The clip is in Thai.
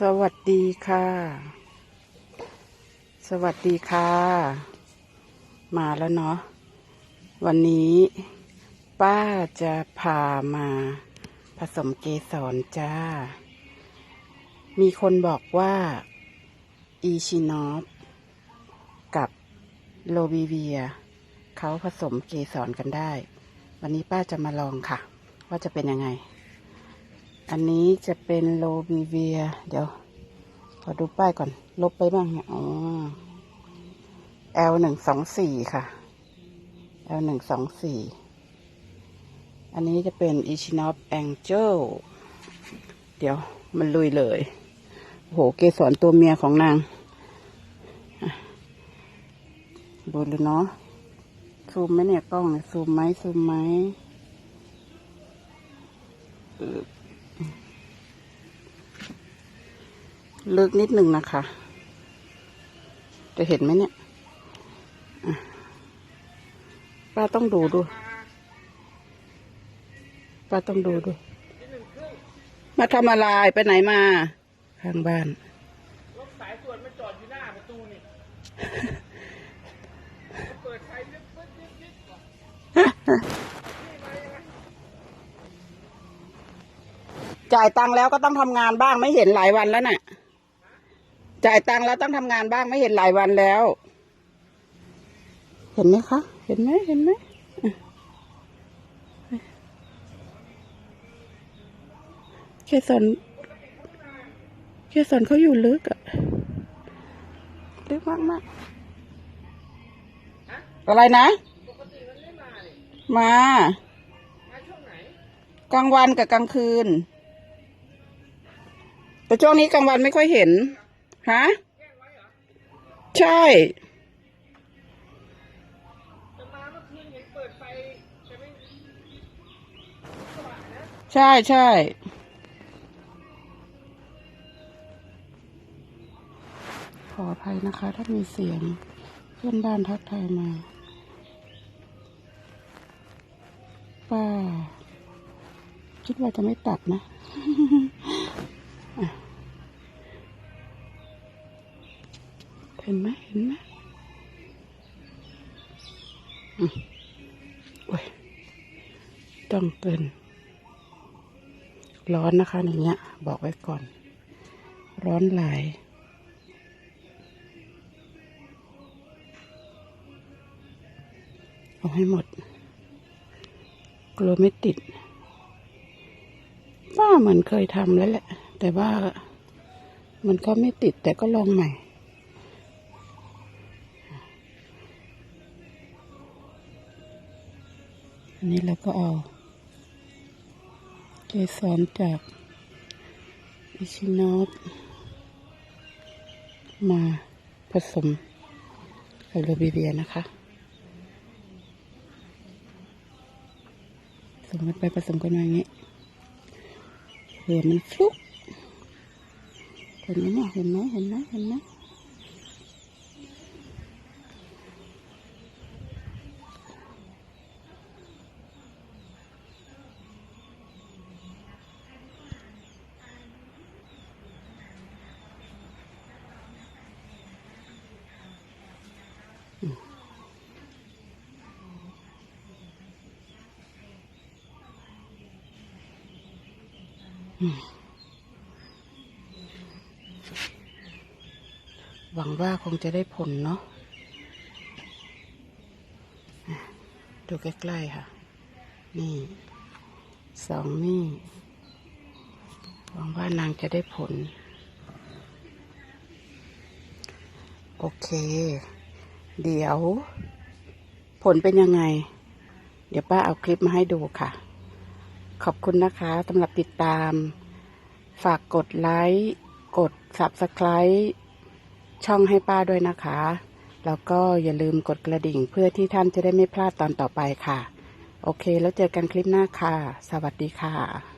สวัสดีค่ะ สวัสดีค่ะ มาแล้วเนาะ วันนี้ป้าจะพามาผสมเกสรจ้า มีคนบอกว่า อีชินอฟกับโลบีเวีย เขาผสมเกสรกันได้ วันนี้ป้าจะมาลองค่ะ ว่าจะเป็นยังไง อันนี้จะเป็นโลบีเวีย เดี๋ยว ขอดูป้ายก่อน ลบไปบ้างเนี่ยอ๋อ L หนึ่งสองสี่ค่ะ L หนึ่งสองสี่อันนี้จะเป็น i c h i n o f Angel เดี๋ยวมันลุยเลยโอ้โหเกสรตัวเมียของนาง ดูเลยเนาะ ซูมไหมเนี่ยกล้อง ซูมไหมซูมไหม อึ๊บลึกนิดหนึ่งนะคะ จะเห็นไหมเนี่ยอะป้าต้องดูด้วยป้าต้องดูด้วยมาทำอะไรไปไหนมา ข้างบ้านรถสายตรวจมาจอดอยู่หน้าประตูนี่เปิดไฟยึดยึดยึดยึดก่อนจ่ายตังค์แล้วก็ต้องทำงานบ้างไม่เห็นหลายวันแล้วน่ะ จ่ายตังค์แล้วต้องทำงานบ้างไม่เห็นหลายวันแล้ว เห็นไหมคะ เห็นไหมเห็นไหมเคสอนเคสอนเขาอยู่ลึกอะลึกมากมากอะไรนะมากลางวันกับกลางคืน แต่ช่วงนี้กลางวันไม่ค่อยเห็น ฮะใช่ใช่ใช่ขออภัยนะคะ ถ้ามีเสียงเพื่อนบ้านทักทายมา ป้า คิดว่าจะไม่ตัดนะ เห็นไหมเห็นไหมอืมโอ้ยต้องเกินร้อนนะคะอย่างเงี้ย บอกไว้ก่อน ร้อนหลายเอาให้หมด กลัวไม่ติดว่าเหมือนเคยทำแล้วแหละ แต่ว่ามันก็ไม่ติดแต่ก็ลองใหม่ อันนี้เราก็เอาเกสรจากอิชิโนตมาผสมกับโรบิเวียนะคะผสมกันไปผสมกันมาอย่างนี้เผื่อมันฟลุกเห็นไหมเห็นไหมเห็นไหมเห็นไหม หวังว่าคงจะได้ผลเนาะดูใกล้ๆค่ะ นี่สองนี่ หวังว่านางจะได้ผล โอเค เดี๋ยว ผลเป็นยังไง เดี๋ยวป้าเอาคลิปมาให้ดูค่ะ ขอบคุณนะคะสำหรับติดตาม ฝากกดไลค์กด Subscribe ช่องให้ป้าด้วยนะคะ แล้วก็อย่าลืมกดกระดิ่งเพื่อที่ท่านจะได้ไม่พลาดตอนต่อไปค่ะ โอเคแล้วเจอกันคลิปหน้าค่ะ สวัสดีค่ะ